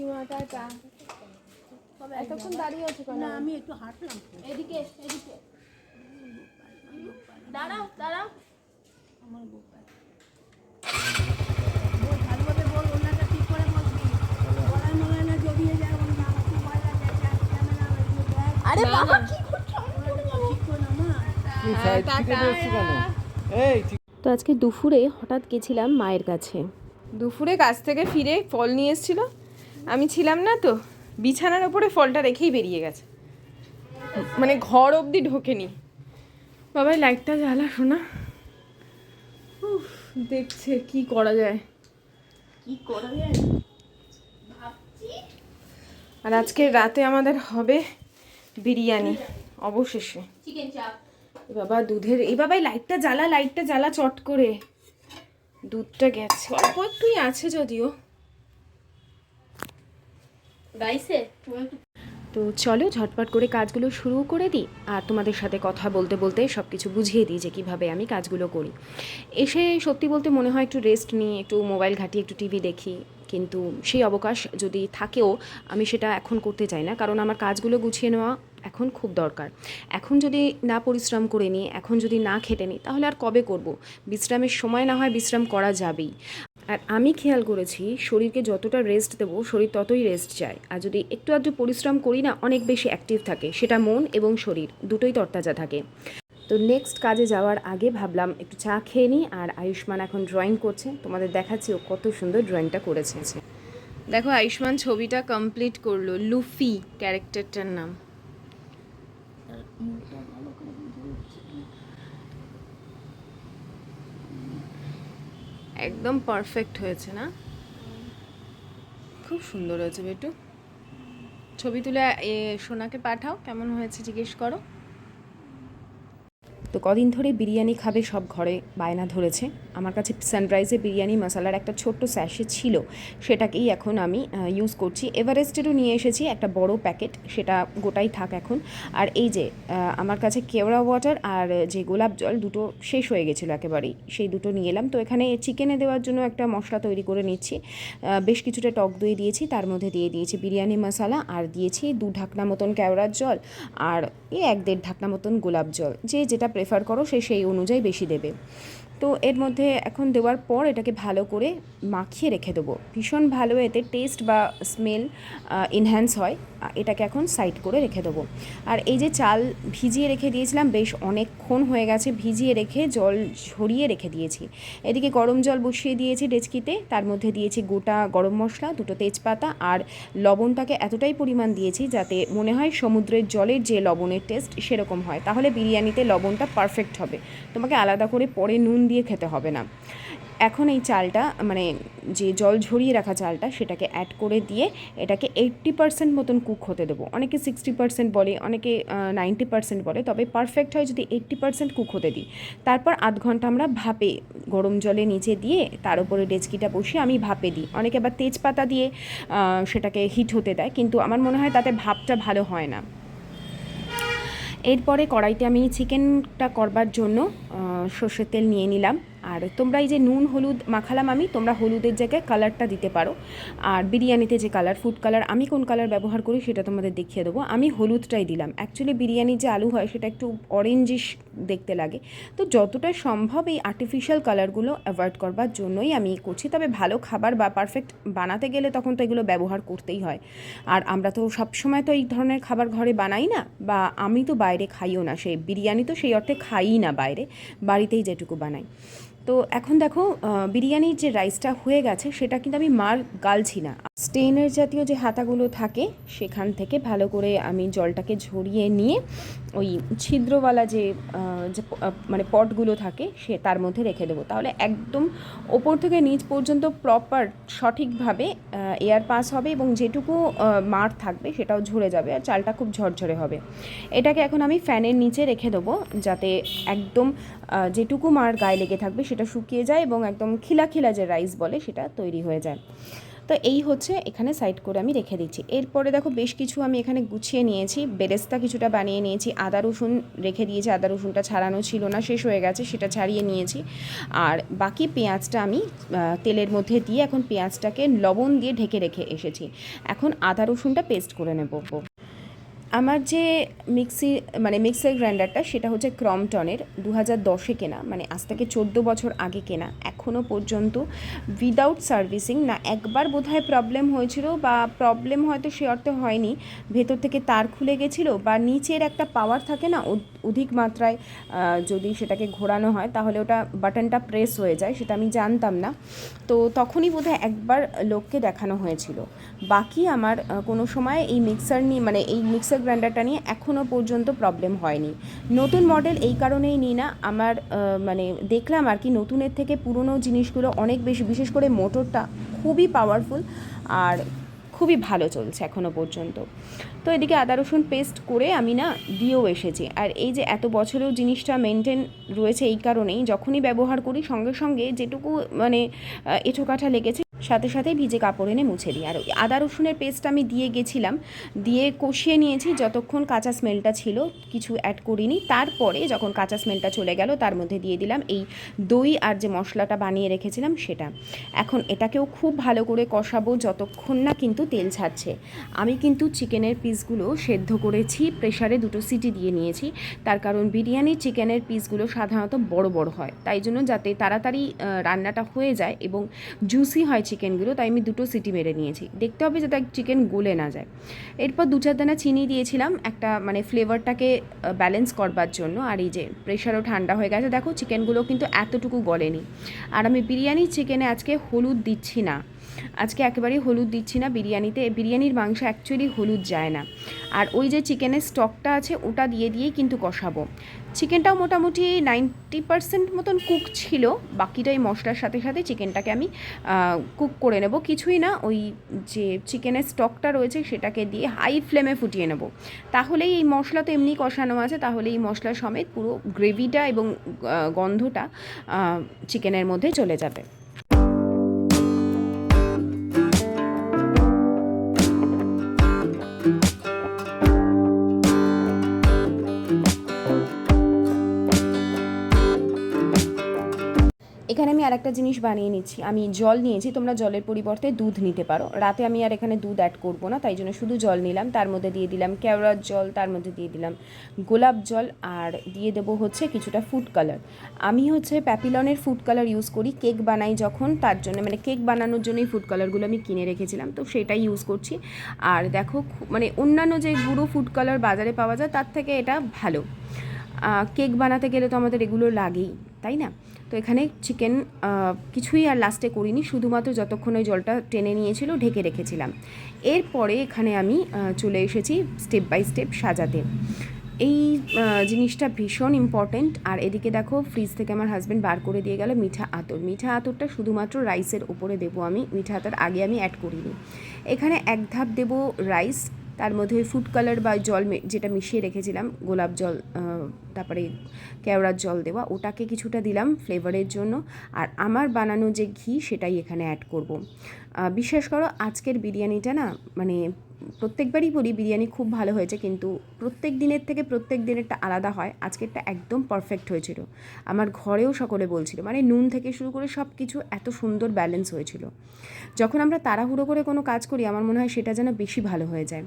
সীমা tata এতক্ষণ দাঁড়িয়ে আছো কেন? না আমি একটু হাঁটলাম। তো। এদিকে এদিকে। দাঁড়াও দাঁড়াও। আমার গোপাল বল ভালোভাবে বল ওনাটা ঠিক করে বলবি। গলায় মলায় না জড়িয়ে যায় ওর মা খুব ভয় লাগে ক্যামেরা আরে বাবা কি করছ? ঠিক করে না মা। তুই সাইড থেকে দেখছি কেন? এই তো আজকে দুপুরে হঠাৎ গেছিলাম মায়ের কাছে। দুপুরে কাজ থেকে ফিরে ফল নিয়ে এসেছিল। আমি ছিলাম না তো বিছানার ওপরে ফলটা রেখেই বেরিয়ে গেছে। মানে ঘর অবধি ঢোকেনি। বাবাই লাইটটা জ্বালা শোনা। উফ, দেখছে কি করা যায়। কি করা যায়? আর আজকে রাতে আমাদের হবে বিরিয়ানি অবশেষে। এ বাবা দুধের এই বাবাই লাইটটা জ্বালা লাইটটা জ্বালা চট করে। দুধটা গেছে। অল্প একটুই আছে যদিও। গাইছে? তো চলো ঝটপট করে কাজগুলো শুরু করে দিই আর তোমাদের সাথে কথা বলতে বলতে সব কিছু বুঝিয়ে দিই যে কীভাবে আমি কাজগুলো করি। এসে সত্যি বলতে মনে হয় একটু রেস্ট নিই একটু মোবাইল ঘাঁটি একটু টিভি দেখি। কিন্তু সেই অবকাশ যদি থাকেও আমি সেটা এখন করতে চাই না। কারণ আমার কাজগুলো গুছিয়ে নেওয়া এখন খুব দরকার। এখন যদি না পরিশ্রম করে নিই, এখন যদি না খেটে নিই, তাহলে আর কবে করব? বিশ্রামের সময় না হয় বিশ্রাম করা যাবেই। আর আমি খেয়াল করেছি, শরীরকে যতটা রেস্ট দেবো, শরীর ততই রেস্ট চায়। আর যদি একটু আধটু পরিশ্রম করি না, অনেক বেশি অ্যাক্টিভ থাকে। সেটা মন এবং শরীর, দুটোই তরতাজা থাকে। তো নেক্সট কাজে যাওয়ার আগে ভাবলাম একটু চা খেয়ে নিই, আর আয়ুষ্মান এখন ড্রয়িং করছে। তোমাদের দেখাচ্ছি ও কত সুন্দর ড্রয়িংটা করেছে। দেখো আয়ুষ্মান ছবিটা কমপ্লিট করল, লুফি ক্যারেক্টারটার নাম। একদম পারফেক্ট হয়েছে না? খুব সুন্দর হয়েছে বেটু। ছবি তুলে এ, সোনাকে পাঠাও কেমন হয়েছে জিজ্ঞেস করো। তো কদিন ধরে বিরিয়ানি খাবে সব ঘরে বায়না ধরেছে। আমার কাছে সানরাইজে বিরিয়ানি মশালার একটা ছোট্ট স্যাশে ছিল, সেটাকেই এখন আমি ইউজ করছি। এভারেস্টেরও নিয়ে এসেছি, একটা বড় প্যাকেট সেটা গোটাই থাক এখন। আর এই যে আমার কাছে কেওড়া ওয়াটার আর যে গোলাপ জল দুটো শেষ হয়ে গেছিল একেবারেই, সেই দুটো নিয়ে এলাম। তো এখানে চিকেনে দেওয়ার জন্য একটা মশলা তৈরি করে নিচ্ছি। বেশ কিছুটা টক দই দিয়েছি, তার মধ্যে দিয়ে দিয়েছি বিরিয়ানি মশলা আর দিয়েছি দু ঢাকনা মতন কেওড়ার জল আর এই এক দেড় ঢাকনা মতন গোলাপ জল। যে যেটা প্রেফার করো, সে সেই অনুযায়ী বেশি দেবে। তো এর মধ্যে এখন দেওয়ার পর এটাকে ভালো করে মাখিয়ে রেখে দেবো। ভীষণ ভালো এতে টেস্ট বা স্মেল ইনহ্যান্স হয়। এটাকে এখন সাইড করে রেখে দেবো। আর এই যে চাল ভিজিয়ে রেখে দিয়েছিলাম, বেশ অনেকক্ষণ হয়ে গেছে ভিজিয়ে রেখে জল ঝরিয়ে রেখে দিয়েছি। এদিকে গরম জল বসিয়ে দিয়েছি ডেচকিতে, তার মধ্যে দিয়েছি গোটা গরম মশলা, দুটো তেজপাতা আর লবণটাকে এতটাই পরিমাণ দিয়েছি যাতে মনে হয় সমুদ্রের জলের যে লবণের টেস্ট সেরকম হয়। তাহলে বিরিয়ানিতে লবণটা পারফেক্ট হবে। তোমাকে আলাদা করে পরে নুন দিয়ে খেতে হবে না। এখন এই চালটা মানে যে জল ঝরিয়ে রাখা চালটা, সেটাকে অ্যাড করে দিয়ে এটাকে এইট্টি পার্সেন্ট মতন কুক হতে দেবো। অনেকে সিক্সটি পার্সেন্ট বলে, অনেকে নাইনটি পার্সেন্ট বলে। তবে পারফেক্ট হয় যদি এইট্টি পার্সেন্ট কুক হতে দিই। তারপর আধ ঘণ্টা আমরা ভাপে গরম জলে নিচে দিয়ে তার উপরে ডেচকিটা বসিয়ে আমি ভাপে দিই। অনেকে আবার তেজপাতা দিয়ে সেটাকে হিট হতে দেয়। কিন্তু আমার মনে হয় তাতে ভাপটা ভালো হয় না। এরপরে কড়াইতে আমি চিকেনটা করবার জন্য সর্ষের তেল নিয়ে নিলাম। আর তোমরা এই যে নুন, হলুদ মাখালাম আমি, তোমরা হলুদের জায়গায় কালারটা দিতে পারো। আর বিরিয়ানিতে যে কালার ফুড কালার আমি কোন কালার ব্যবহার করি সেটা তোমাদের দেখিয়ে দেবো। আমি হলুদটাই দিলাম। অ্যাকচুয়ালি বিরিয়ানির যে আলু হয় সেটা একটু অরেঞ্জিশ দেখতে লাগে। তো যতটা সম্ভব এই আর্টিফিশিয়াল কালারগুলো অ্যাভয়েড করবার জন্যই আমি করছি। তবে ভালো খাবার বা পারফেক্ট বানাতে গেলে তখন তো এগুলো ব্যবহার করতেই হয়। আর আমরা তো সবসময় তো এই ধরনের খাবার ঘরে বানাই না বা আমি তো বাইরে খাইও না। সেই বিরিয়ানি তো সেই অর্থে খাইই না বাইরে। বাড়িতেই যেটুকু বানাই। তো এখন দেখো বিরিয়ানির যে রাইসটা হয়ে গেছে, সেটা কিন্তু আমি মার গালছি না। স্টেনের জাতীয় যে হাতাগুলো থাকে, সেখান থেকে ভালো করে আমি জলটাকে ঝরিয়ে নিয়ে ওই ছিদ্রওয়ালা যে মানে পটগুলো থাকে, সে তার মধ্যে রেখে দেবো। তাহলে একদম ওপর থেকে নিচ পর্যন্ত প্রপার সঠিকভাবে এয়ার পাস হবে এবং যেটুকু মার থাকবে, সেটাও ঝরে যাবে আর চালটা খুব ঝরঝরে হবে। এটাকে এখন আমি ফ্যানের নিচে রেখে দেবো, যাতে একদম যেটুকু মার গায়ে লেগে থাকবে সেটা শুকিয়ে যায় এবং একদম খিলা খিলা যে রাইস বলে সেটা তৈরি হয়ে যায়। তো এই হচ্ছে এখানে সাইড করে আমি রেখে দিচ্ছি। এরপরে দেখো বেশ কিছু আমি এখানে গুছিয়ে নিয়েছি, বেরেস্তা কিছুটা বানিয়ে নিয়েছি, আদা রসুন রেখে দিয়েছি, আদা রসুনটা ছাড়ানো ছিল না, শেষ হয়ে গেছে, সেটা ছাড়িয়ে নিয়েছি। আর বাকি পেঁয়াজটা আমি তেলের মধ্যে দিয়ে এখন পেঁয়াজটাকে লবণ দিয়ে ঢেকে রেখে এসেছি। এখন আদা রসুনটা পেস্ট করে নেব। আমার যে মিক্সি মানে মিক্সার গ্রাইন্ডারটা সেটা হচ্ছে ক্রমটনের দু হাজার দশে কেনা মানে আজ থেকে চোদ্দ বছর আগে কেনা। এখনও পর্যন্ত উইদাউট সার্ভিসিং না একবার বোধহয় প্রবলেম হয়েছিল বা প্রবলেম হয়তো সে অর্থে হয়নি, ভেতর থেকে তার খুলে গেছিল বা নিচের একটা পাওয়ার থাকে না অধিক মাত্রায় যদি সেটাকে ঘোরানো হয় তাহলে ওটা বাটনটা প্রেস হয়ে যায়, সেটা আমি জানতাম না। তো তখনই বোধহয় একবার লোককে দেখানো হয়েছিল। বাকি আমার কোনো সময় এই মিক্সার নিয়ে মানে এই মিক্সার গ্রাইন্ডারটা নিয়ে এখনও পর্যন্ত প্রবলেম হয়নি। নতুন মডেল এই কারণেই নিই না। আমার মানে দেখলাম আর কি নতুনের থেকে পুরনো জিনিসগুলো অনেক বেশি বিশেষ করে মোটরটা খুবই পাওয়ারফুল আর খুবই ভালো চলছে এখনও পর্যন্ত। তো এদিকে আদা রসুন পেস্ট করে আমি না দিয়েও এসেছি। আর এই যে এত বছরেও জিনিসটা মেনটেন রয়েছে এই কারণেই যখনই ব্যবহার করি সঙ্গে সঙ্গে যেটুকু মানে আহ, এঁঠোকাঠা লেগেছে সাথে সাথে ভিজে কাপড় এনে মুছে দিই। আর আদা রসুনের পেস্ট আমি দিয়ে গেছিলাম, দিয়ে কষিয়ে নিয়েছি, যতক্ষণ কাঁচা স্মেলটা ছিল, কিছু অ্যাড করিনি। তারপরে যখন কাঁচা স্মেলটা চলে গেল, তার মধ্যে দিয়ে দিলাম এই দই আর যে মশলাটা বানিয়ে রেখেছিলাম সেটা। এখন এটাকেও খুব ভালো করে কষাবো, যতক্ষণ না কিন্তু তেল ছাড়ছে। আমি কিন্তু চিকেনের পিসগুলো সেদ্ধ করেছি প্রেশারে দুটো সিটি দিয়ে নিয়েছি। তার কারণ বিরিয়ানির চিকেনের পিসগুলো সাধারণত বড় বড় হয়। তাই জন্য যাতে তাড়াতাড়ি রান্নাটা হয়ে যায় এবং জুসি হয় চিকেনগুলো তাই আমি দুটো সিটি মেরে নিয়েছি। দেখতে হবে যাতে চিকেন গলে না যায়। এরপর দু চার দানা চিনি দিয়েছিলাম, একটা মানে ফ্লেভারটাকে ব্যালেন্স করবার জন্য। আর এই যে প্রেশারও ঠান্ডা হয়ে গেছে, দেখো চিকেনগুলো কিন্তু এতটুকু গলেনি। আর আমি বিরিয়ানির চিকেনে আজকে হলুদ দিচ্ছি না। আজকে একেবারেই হলুদ দিচ্ছি না বিরিয়ানিতে। বিরিয়ানির মাংস অ্যাকচুয়ালি হলুদ যায় না। আর ওই যে চিকেনের স্টকটা আছে, ওটা দিয়ে দিয়েই কিন্তু কষাবো। চিকেনটাও মোটামুটি নাইনটি পারসেন্ট মতন কুক ছিল। বাকিটাই মশলার সাথে সাথে চিকেনটাকে আমি কুক করে নেব। কিছুই না, ওই যে চিকেনের স্টকটা রয়েছে সেটাকে দিয়ে হাই ফ্লেমে ফুটিয়ে নেব। তাহলেই এই মশলা তো এমনি কষানো আছে তাহলে এই মশলা সমেত পুরো গ্রেভিটা এবং গন্ধটা চিকেনের মধ্যে চলে যাবে। এখানে একটা জিনিস বানিয়ে নিচ্ছি। আমি জল নিয়েছি, তোমরা জলের পরিবর্তে দুধ নিতে পারো। রাতে আমি আর এখানে দুধ অ্যাড করব না, তাই জন্য শুধু জল নিলাম। তার মধ্যে দিয়ে দিলাম কেওড়ার জল, তার মধ্যে দিয়ে দিলাম গোলাপ জল, আর দিয়ে দেবো হচ্ছে কিছুটা ফুড কালার আমি হচ্ছে প্যাপিলনের ফুড কালার ইউজ করি কেক বানাই যখন, তার জন্য মানে কেক বানানোর জন্যই ফুড কালারগুলো আমি কিনে রেখেছিলাম, তো সেটাই ইউজ করছি। আর দেখো মানে অন্যান্য যে গুঁড়ো ফুড কালার বাজারে পাওয়া যায়, তার থেকে এটা ভালো। কেক বানাতে গেলে তো আমাদের এগুলো লাগেই। তাই না? তো এখানে চিকেন কিছুই আর লাস্টে করিনি, শুধুমাত্র যতক্ষণ ওই জলটা টেনে নিয়েছিল ঢেকে রেখেছিলাম। এরপরে এখানে আমি চলে এসেছি স্টেপ বাই স্টেপ সাজাতে। এই জিনিসটা ভীষণ ইম্পর্ট্যান্ট আর এদিকে দেখো ফ্রিজ থেকে আমার হাজব্যান্ড বার করে দিয়ে গেল মিঠা আতর। মিঠা আতরটা শুধুমাত্র রাইসের ওপরে দেবো আমি, মিঠা আতর আগে আমি অ্যাড করিনি। এখানে এক ধাপ দেবো রাইস তার মধ্যে ফুড কালার বা জল যেটা মিশিয়ে রেখেছিলাম, গোলাপ জল তারপরে কেওড়ার জল দেওয়া, ওটাকে কিছুটা দিলাম ফ্লেভারের জন্য। আর আমার বানানো যে ঘি, সেটাই এখানে অ্যাড করব। বিশ্বাস করো, আজকের বিরিয়ানিটা না মানে প্রত্যেকবারই বলি বিরিয়ানি খুব ভালো হয়েছে, কিন্তু প্রত্যেক দিনের থেকে প্রত্যেক দিনেরটা আলাদা হয়। আজকেরটা একদম পারফেক্ট হয়েছিল। আমার ঘরেও সকলে বলছিল মানে নুন থেকে শুরু করে সব কিছু এত সুন্দর ব্যালেন্স হয়েছিল। যখন আমরা তাড়াহুড়ো করে কোনো কাজ করি, আমার মনে হয় সেটা যেন বেশি ভালো হয়ে যায়।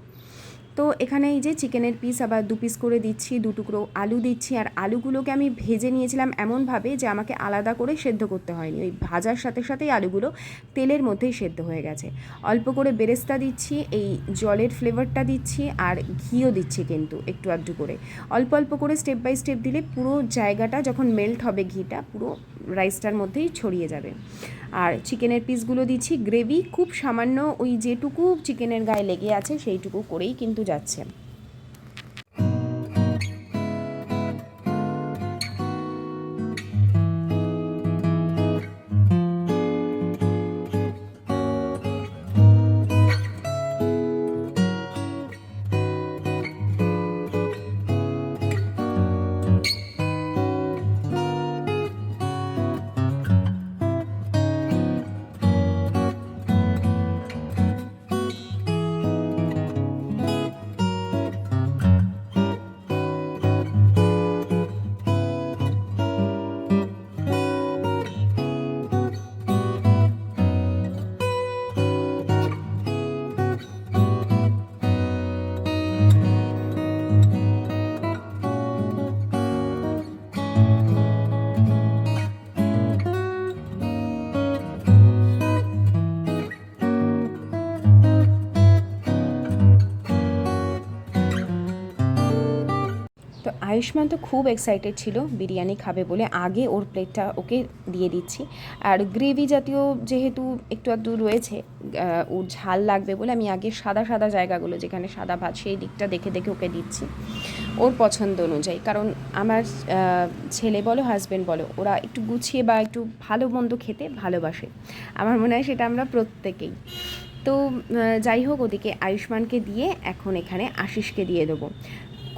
তো এখানে এই যে চিকেনের পিস আবার দু পিস করে দিচ্ছি, দু টুকরো আলু দিচ্ছি, আর আলুগুলোকে আমি ভেজে নিয়েছিলাম এমনভাবে যে আমাকে আলাদা করে সেদ্ধ করতে হয়নি। ওই ভাজার সাথে সাথেই আলুগুলো তেলের মধ্যেই সেদ্ধ হয়ে গেছে। অল্প করে বেরেস্তা দিচ্ছি, এই জলের ফ্লেভারটা দিচ্ছি, আর ঘিও দিচ্ছি কিন্তু একটু আধটু করে। অল্প অল্প করে স্টেপ বাই স্টেপ দিলে পুরো জায়গাটা যখন মেল্ট হবে ঘিটা, পুরো রাইসটার মধ্যেই ছড়িয়ে যাবে। আর চিকেনের পিসগুলো দিচ্ছি গ্রেভি খুব সামান্য ওই যেটুকু চিকেনের গায়ে লেগে আছে সেইটুকু করেই কিন্তু যাচ্ছে আয়ুষ্মান তো খুব এক্সাইটেড ছিল, বিরিয়ানি খাবে বলে আগে ওর প্লেটটা ওকে দিয়ে দিচ্ছি। আর গ্রেভি জাতীয় যেহেতু একটু আধটু রয়েছে ওর ঝাল লাগবে বলে আমি আগে সাদা সাদা জায়গাগুলো, যেখানে সাদা ভাত সেই দিকটা দেখে দেখে ওকে দিচ্ছি, ওর পছন্দ অনুযায়ী। কারণ আমার ছেলে বলো হাজব্যান্ড বলো, ওরা একটু গুছিয়ে বা একটু ভালো মন্দ খেতে ভালোবাসে। আমার মনে হয় সেটা আমরা প্রত্যেকেই। তো যাই হোক, ওদিকে আয়ুষ্মানকে দিয়ে এখন এখানে আশিসকে দিয়ে দেবো।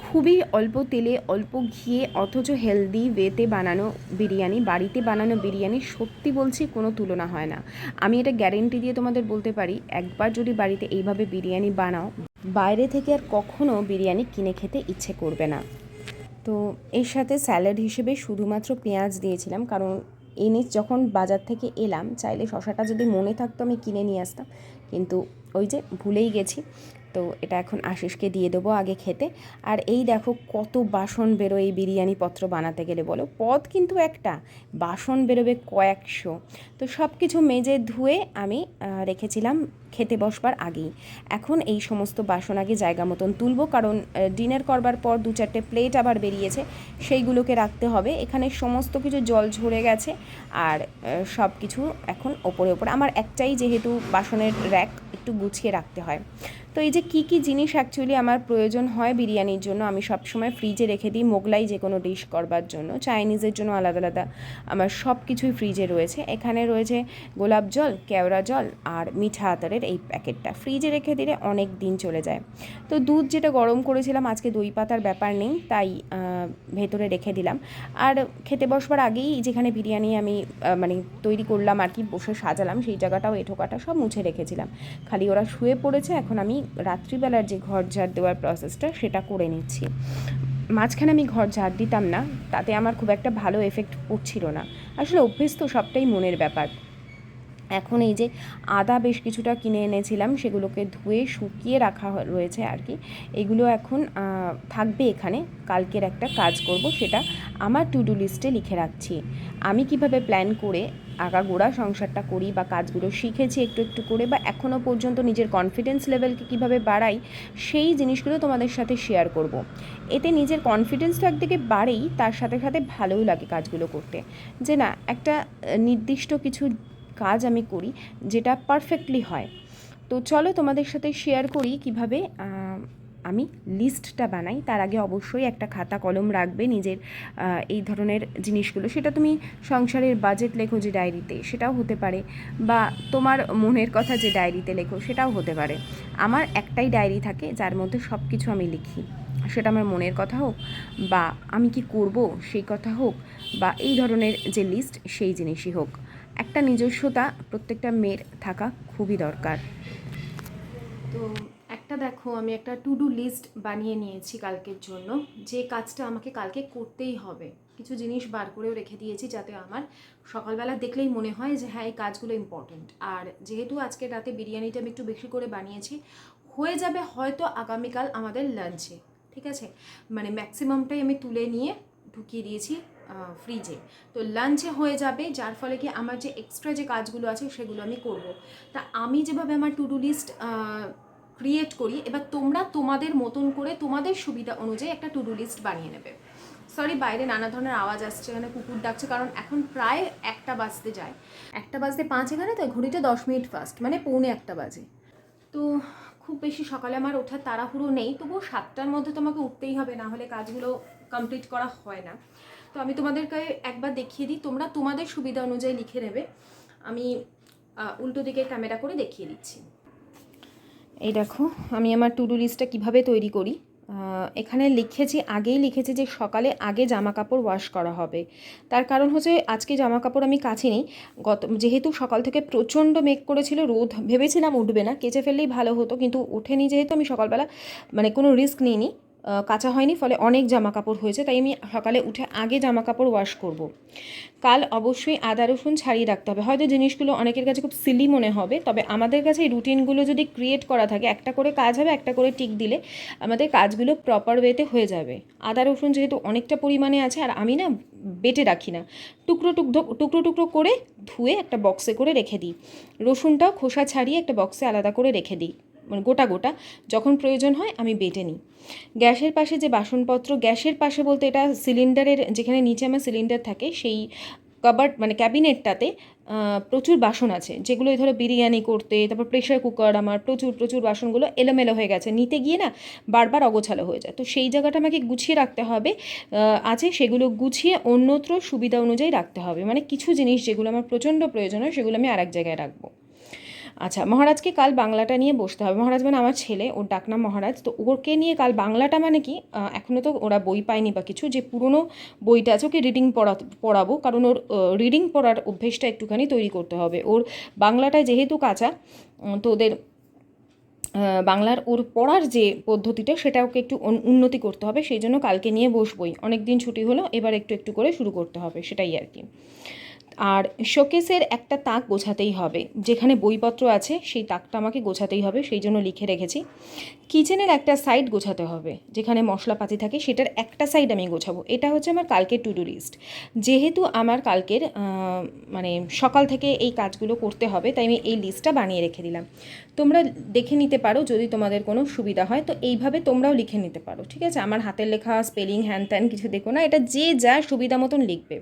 খুবই অল্প তেলে, অল্প ঘিয়ে, অথচ হেলদি ওয়েতে বানানো বিরিয়ানি, বাড়িতে বানানো বিরিয়ানি সত্যি বলছি কোনো তুলনা হয় না। আমি এটা গ্যারেন্টি দিয়ে তোমাদের বলতে পারি, একবার যদি বাড়িতে এইভাবে বিরিয়ানি বানাও, বাইরে থেকে আর কখনো বিরিয়ানি কিনে খেতে ইচ্ছে করবে না। তো এর সাথে স্যালাড হিসেবে শুধুমাত্র পেঁয়াজ দিয়েছিলাম, কারণ এনে যখন বাজার থেকে এলাম, চাইলে শশাটা যদি মনে থাকতো আমি কিনে নিয়ে আসতাম, কিন্তু ওই যে ভুলেই গেছি। তো এটা এখন আশিসকে দিয়ে দেবো আগে খেতে। আর এই দেখো কত বাসন বেরোয় এই বিরিয়ানি পত্র বানাতে গেলে বলো? পদ কিন্তু একটা, বাসন বেরোবে কয়েকশো। তো সব কিছু মেজে ধুয়ে আমি রেখেছিলাম খেতে বসবার আগেই। এখন এই সমস্ত বাসন আগে জায়গা মতন তুলবো, কারণ ডিনার করবার পর দু চারটে প্লেট আবার বেরিয়েছে, সেইগুলোকে রাখতে হবে। এখানে সমস্ত কিছু জল ঝরে গেছে, আর সব কিছু এখন ওপরে ওপরে। আমার একটাই যেহেতু বাসনের র্যাক একটু গুছিয়ে রাখতে হয়। তো এই যে কী কী জিনিস অ্যাকচুয়ালি আমার প্রয়োজন হয় বিরিয়ানির জন্য, আমি সবসময় ফ্রিজে রেখে দিই। মোগলাই যে কোনো ডিশ করবার জন্য চাইনিজের জন্য আলাদা আলাদা আমার সব কিছুই ফ্রিজে রয়েছে। এখানে রয়েছে গোলাপ জল, কেওড়া জল আর মিঠা আতরের এই প্যাকেটটা। ফ্রিজে রেখে দিলে অনেক দিন চলে যায়। তো দুধ যেটা গরম করেছিলাম, আজকে দই পাতার ব্যাপার নেই, তাই ভেতরে রেখে দিলাম। আর খেতে বসবার আগেই যেখানে বিরিয়ানি আমি মানে তৈরি করলাম আর কি, বসে সাজালাম, সেই জায়গাটাও এঠোকাটা সব মুছে রেখেছিলাম। খালি ওরা শুয়ে পড়েছে, এখন আমি রাত্রিবেলার যে ঘর ঝাড় দেওয়ার প্রসেসটা সেটা করে নিচ্ছি। মাঝখানে আমি ঘর ঝাড় দিতাম না, তাতে আমার খুব একটা ভালো এফেক্ট পড়ছিল না। আসলে অভ্যেস তো সবটাই মনের ব্যাপার। এখন এই যে আদা বেশ কিছুটা কিনে এনেছিলাম, সেগুলোকে ধুয়ে শুকিয়ে রাখা রয়েছে আর কি। এগুলো এখন থাকবে এখানে। কালকের একটা কাজ করব, সেটা আমার টু ডু লিস্টে লিখে রাখছি। আমি কীভাবে প্ল্যান করে আগাগোড়া সংসারটা করি বা কাজগুলো শিখেছি একটু একটু করে বা এখনও পর্যন্ত নিজের কনফিডেন্স লেভেলকে কীভাবে বাড়াই, সেই জিনিসগুলো তোমাদের সাথে শেয়ার করব। এতে নিজের কনফিডেন্স তো একদিকে বাড়েই, তার সাথে সাথে ভালোও লাগে কাজগুলো করতে। যে না, একটা নির্দিষ্ট কিছু কাজ আমি করি, যেটা পারফেক্টলি হয়। তো চলো তোমাদের সাথে শেয়ার করি কীভাবে আমি লিস্টটা বানাই। তার আগে অবশ্যই একটা খাতা কলম রাখবে নিজের এই ধরনের জিনিসগুলো। সেটা তুমি সংসারের বাজেট লেখো যে ডায়েরিতে সেটাও হতে পারে। বা তোমার মনের কথা যে ডায়েরিতে লেখো, সেটাও হতে পারে। আমার একটাই ডায়েরি থাকে, যার মধ্যে সব কিছু আমি লিখি। সেটা আমার মনের কথা হোক, বা আমি কি করব সেই কথা হোক, বা এই ধরনের যে লিস্ট সেই জিনিসই হোক। একটা নিজস্বতা, প্রত্যেকটা মেয়ের থাকা খুবই দরকার। তো একটা দেখো, আমি একটা টু ডু লিস্ট বানিয়ে নিয়েছি কালকের জন্য। যে কাজটা আমাকে কালকে করতেই হবে। কিছু জিনিস বার করেও রেখে দিয়েছি যাতে আমার সকালবেলা দেখলেই মনে হয় যে হ্যাঁ এই কাজগুলো ইম্পর্ট্যান্ট আর যেহেতু আজকে রাতে বিরিয়ানিটা আমি একটু বেশি করে বানিয়েছি, হয়ে যাবে হয়তো আগামীকাল আমাদের লাঞ্চে ঠিক আছে? মানে ম্যাক্সিমামটাই আমি তুলে নিয়ে ঢুকিয়ে দিয়েছি। ফ্রিজে তো লাঞ্চে হয়ে যাবে, যার ফলে কি আমার যে এক্সট্রা যে কাজগুলো আছে সেগুলো আমি করব। তা আমি যেভাবে আমার টু ডু লিস্ট ক্রিয়েট করি, এবার তোমরা তোমাদের মতন করে তোমাদের সুবিধা অনুযায়ী একটা টু ডু লিস্ট বানিয়ে নেবে। সরি বাইরে নানা ধরনের আওয়াজ আসছে এখানে কুকুর ডাকছে, কারণ এখন প্রায় একটা বাজতে যায়। একটা বাজতে পাঁচ এখানে তো ঘড়িটা দশ মিনিট ফাস্ট মানে পৌনে একটা বাজে। তো খুব বেশি সকালে আমার ওঠার তাড়াহুড়ো নেই, তবুও সাতটার মধ্যে তোমাকে উঠতেই হবে, না হলে কাজগুলো কমপ্লিট করা হয় না। তো আমি তোমাদেরকে একবার দেখিয়ে দিই। তোমরা তোমাদের সুবিধা অনুযায়ী লিখে নেবে। আমি উল্টো দিকে ক্যামেরা করে দেখিয়ে দিচ্ছি। এই দেখো, আমি আমার টু ডু লিস্টটা কীভাবে তৈরি করি। এখানে লিখেছি, আগেই লিখেছি যে সকালে আগে জামা কাপড় ওয়াশ করা হবে। তার কারণ হচ্ছে, আজকে জামা কাপড় আমি কাচিনি গত, যেহেতু সকাল থেকে প্রচণ্ড মেঘ করেছিল, রোদ ভেবেছিলাম উঠবে না, কেচে ফেললেই ভালো হতো। কিন্তু ওঠেনি যেহেতু, আমি সকালবেলা মানে কোনো রিস্ক নিইনি। কাচা হয়নি, ফলে অনেক জামা কাপড় হয়েছে, তাই আমি সকালে উঠে আগে জামা কাপড় ওয়াশ করব। কাল অবশ্যই আদা, রসুন ছাড়িয়ে রাখতে হবে। হয়তো জিনিসগুলো অনেকের কাছে খুব সিলি মনে হবে, তবে আমাদের কাছে এই রুটিনগুলো যদি ক্রিয়েট করা থাকে, একটা করে কাজ হবে, একটা করে টিক দিলে আমাদের কাজগুলো প্রপার ওয়েতে হয়ে যাবে। আদা, রসুন যেহেতু অনেকটা পরিমাণে আছে, আর আমি না বেটে রাখি না। টুকরো টুকরো টুকরো টুকরো করে ধুয়ে একটা বক্সে করে রেখে দিই। রসুনটাও খোসা ছাড়িয়ে একটা বক্সে আলাদা করে রেখে দিই। মানে গোটা গোটা, যখন প্রয়োজন হয় আমি বেটে নিই। গ্যাসের পাশে যে বাসনপত্র, গ্যাসের পাশে বলতে এটা সিলিন্ডারের, যেখানে নিচে আমার সিলিন্ডার থাকে, সেই কাবার্ড মানে ক্যাবিনেটটাতে প্রচুর বাসন আছে, যেগুলো ধরো বিরিয়ানি করতে, তারপর প্রেশার কুকার আমার, প্রচুর প্রচুর বাসনগুলো এলোমেলো হয়ে গেছে। নিতে গিয়ে না বারবার অগোছালো হয়ে যায়। তো সেই জায়গাটা আমাকে গুছিয়ে রাখতে হবে আছে সেগুলো গুছিয়ে অন্যত্র সুবিধা অনুযায়ী রাখতে হবে। মানে কিছু জিনিস যেগুলো আমার প্রচণ্ড প্রয়োজন হয়, সেগুলো আমি আরেক জায়গায় রাখব। আচ্ছা মহারাজকে কাল বাংলাটা নিয়ে বসতে হবে। মহারাজ মানে আমার ছেলে, ওর ডাকনাম মহারাজ। তো ওকে নিয়ে কাল বাংলাটা মানে কি এখনও তো ওরা বই পায়নি বা কিছু, যে পুরনো বইটা আছে, ওকে রিডিং পড়া, পড়াবো। কারণ ওর রিডিং পড়ার অভ্যেসটা একটুখানি তৈরি করতে হবে। ওর বাংলাটায় যেহেতু কাঁচা তো ওদের বাংলার ওর পড়ার যে পদ্ধতিটা, সেটা ওকে একটু উন্নতি করতে হবে। সেই জন্য কালকে নিয়ে বসবই। অনেক দিন ছুটি হলো, এবার একটু একটু করে শুরু করতে হবে, সেটাই আর কি। আর শোকেসের একটা তাক গোছাতেই হবে। যেখানে বইপত্র আছে, সেই তাকটা আমাকে গোছাতেই হবে, সেই জন্য লিখে রেখেছি। কিচেনের একটা সাইড গোছাতে হবে, যেখানে মশলাপাতি থাকে, সেটার একটা সাইড আমি গোছাবো। এটা হচ্ছে আমার কালকের টু ডু লিস্ট যেহেতু আমার কালকের মানে সকাল থেকে এই কাজগুলো করতে হবে, তাই আমি এই লিস্টটা বানিয়ে রেখে দিলাম। তোমরা দেখে নিতে পারো, যদি তোমাদের কোনো সুবিধা হয়, তো এইভাবে তোমরাও লিখে নিতে পারো, ঠিক আছে? আমার হাতের লেখা স্পেলিং হ্যান ত্যান কিছু দেখো না, এটা যে যা সুবিধা মতন লিখবে।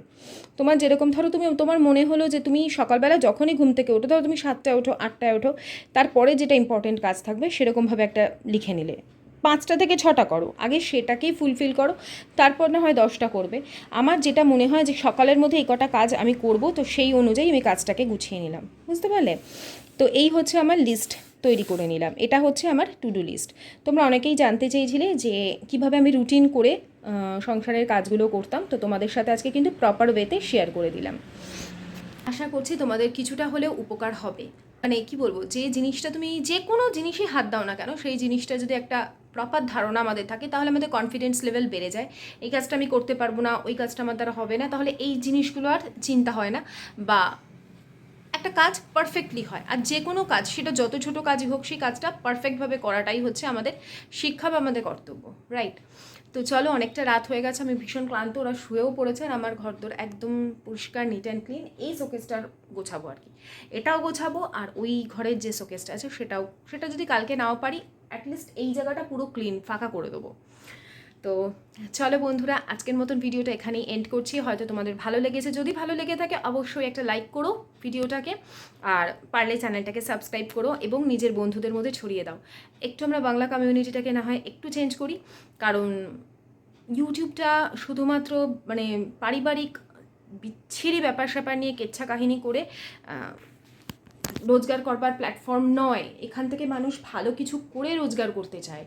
তোমার যেরকম, ধরো তুমি তোমার মনে হলো যে তুমি সকালবেলা যখনই ঘুম থেকে ওঠো, ধরো তুমি সাতটায় ওঠো, আটটায় ওঠো, তারপরে যেটা ইম্পর্টেন্ট কাজ থাকবে সেরকমভাবে একটা লিখে নিলে। পাঁচটা থেকে ছটা করো, আগে সেটাকেই ফুলফিল করো, তারপর না হয় দশটা করবে। আমার যেটা মনে হয় যে সকালের মধ্যে এই কটা কাজ আমি করব, তো সেই অনুযায়ী আমি কাজটাকে গুছিয়ে নিলাম। বুঝতে পারলে? তো এই হচ্ছে আমার লিস্ট তৈরি করে নিলাম। এটা হচ্ছে আমার টু ডু লিস্ট তোমরা অনেকেই জানতে চেয়েছিলে যে কীভাবে আমি রুটিন করে সংসারের কাজগুলো করতাম, তো তোমাদের সাথে আজকে কিন্তু প্রপার ওয়েতে শেয়ার করে দিলাম। আশা করছি তোমাদের কিছুটা হলেও উপকার হবে। মানে কি বলব, যে জিনিসটা তুমি যে কোনো জিনিসই হাত দাও না কেন, সেই জিনিসটা যদি একটা প্রপার ধারণা আমাদের থাকে, তাহলে আমাদের কনফিডেন্স লেভেল বেড়ে যায়। এই কাজটা আমি করতে পারব না, ওই কাজটা আমার দ্বারা হবে না, তাহলে এই জিনিসগুলো আর চিন্তা হয় না। বা একটা কাজ পারফেক্টলি হয়, আর যে কোনো কাজ, সেটা যত ছোট কাজই হোক, সেই কাজটা পারফেক্টভাবে করাটাই হচ্ছে আমাদের শিক্ষা বা আমাদের কর্তব্য রাইট তো চলো, অনেকটা রাত হয়ে গেছে, আমি ভীষণ ক্লান্ত, ওরা শুয়েও পড়েছে আমার ঘর দোর একদম পরিষ্কার নিট অ্যান্ড ক্লিন এই শোকেসটার গোছাবো আর কি। এটাও গোছাবো আর ওই ঘরের যে শোকেসটা আছে সেটাও, সেটা যদি কালকে নাও পারি অ্যাটলিস্ট এই জায়গাটা পুরো ক্লিন ফাঁকা করে দেবো। তো চলো বন্ধুরা, আজকের মতন ভিডিওটা এখানেই এন্ড করছি। হয়তো তোমাদের ভালো লেগেছে। যদি ভালো লেগে থাকে, অবশ্যই একটা লাইক করো ভিডিওটাকে আর পারলে চ্যানেলটাকে সাবস্ক্রাইব করো এবং নিজের বন্ধুদের মধ্যে ছড়িয়ে দাও। একটু আমরা বাংলা কমিউনিটিটাকে না হয় একটু চেঞ্জ করি, কারণ ইউটিউবটা শুধুমাত্র মানে পারিবারিক বিচ্ছিরি ব্যাপার স্যাপার নিয়ে কেচ্ছা কাহিনী করে রোজগার করবার প্ল্যাটফর্ম নয়। এখান থেকে মানুষ ভালো কিছু করে রোজগার করতে চায়।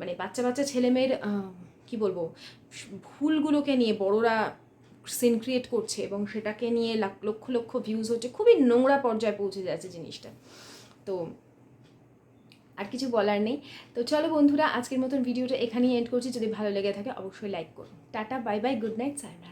মানে বাচ্চা বাচ্চা ছেলেমেয়ের কি বলব, ভুলগুলোকে নিয়ে বড়রা সিন ক্রিয়েট করছে এবং সেটাকে নিয়ে লক্ষ লক্ষ ভিউজ হচ্ছে, খুবই নোংরা পর্যায়ে পৌঁছে যাচ্ছে জিনিসটা। তো আর কিছু বলার নেই। তো চলো বন্ধুরা, আজকের মতন ভিডিওটা এখানেই এন্ড করছি। যদি ভালো লেগে থাকে, অবশ্যই লাইক করো। Ta-ta bye bye good night Saira